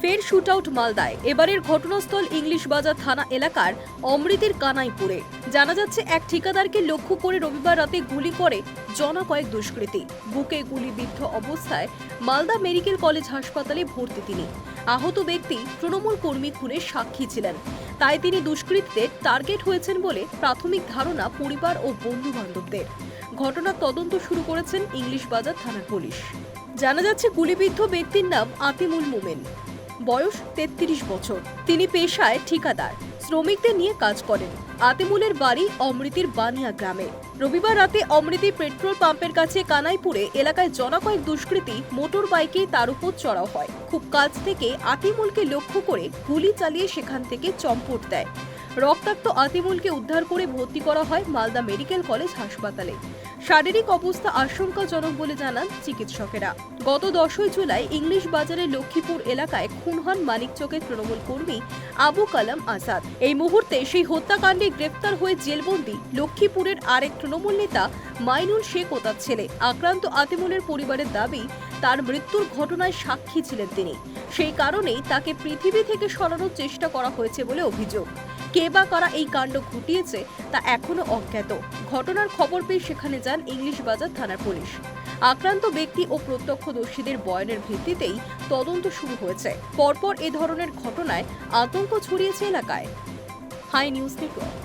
ফের শুটআউট মালদায়। এবারের ঘটনাস্থল ইংলিশ বাজার থানা এলাকার অমৃতের কানাইপুরে। জানা যাচ্ছে, এক ঠিকাদারকে লক্ষ্য করে রবিবার রাতে গুলি করে জনা কয়েক দুষ্কৃতী। বুকে গুলিবিদ্ধ অবস্থায় মালদা মেডিকেল কলেজ হাসপাতালে ভর্তি তিনি। আহত ব্যক্তি তৃণমূল কর্মী খুনের সাক্ষী ছিলেন। তাই তিনি দুষ্কৃতীদের টার্গেট হয়েছেন বলে প্রাথমিক ধারণা পরিবার ও বন্ধু বান্ধবদের ঘটনার তদন্ত শুরু করেছেন ইংলিশ বাজার থানার পুলিশ। জানা যাচ্ছে, গুলিবিদ্ধ ব্যক্তির নাম আতিমুল মোমেন। বয়স তেত্রিশ বছর। তিনি পেশায় ঠিকাদার, শ্রমিকদের নিয়ে কাজ করেন। আতিমুলের বাড়ি অমৃতির বানিয়া গ্রামে। রবিবার রাতে অমৃতি পেট্রোল পাম্পের কাছে কানাইপুরে এলাকায় জনকয়েক দুষ্কৃতী মোটর বাইকে তার উপর চড়াও হয়। খুব কাছ থেকে আতিমুলকে লক্ষ্য করে গুলি চালিয়ে সেখান থেকে চম্পট দেয়। রক্তাক্ত আতিমুলকে উদ্ধার করে ভর্তি করা হয় মালদা মেডিকেল কলেজ হাসপাতালে। শারীরিক অবস্থা আশঙ্কাজনক বলে জানান চিকিৎসকেরা। গত দশই জুলাই ইংলিশ বাজারের লক্ষ্মীপুর এলাকায় খুন হন মানিকচকের তৃণমূল কর্মী আবু কালাম আজাদ। এই মুহূর্তে সেই হত্যাকাণ্ডে গ্রেফতার হয়ে জেলবন্দি লক্ষ্মীপুরের আরেক তৃণমূল নেতা মাইনুল শেখ ও তার ছেলে। আক্রান্ত আতিমুলের পরিবারের দাবি, তার মৃত্যুর ঘটনায় সাক্ষী ছিলেন তিনি। সেই কারণেই তাকে পৃথিবী থেকে সরানোর চেষ্টা করা হয়েছে বলে অভিযোগ। কে বা কারা এই কাণ্ড ঘটিয়েছে তা এখনও অজ্ঞাত। ঘটনার খবর পেয়ে সেখানে যান ইংলিশ বাজার থানার পুলিশ। আক্রান্ত ব্যক্তি ও প্রত্যক্ষদর্শীদের বয়ানের ভিত্তিতেই তদন্ত শুরু হয়েছে। পরপর এ ধরনের ঘটনায় আতঙ্ক ছড়িয়েছে এলাকায়। High News Network.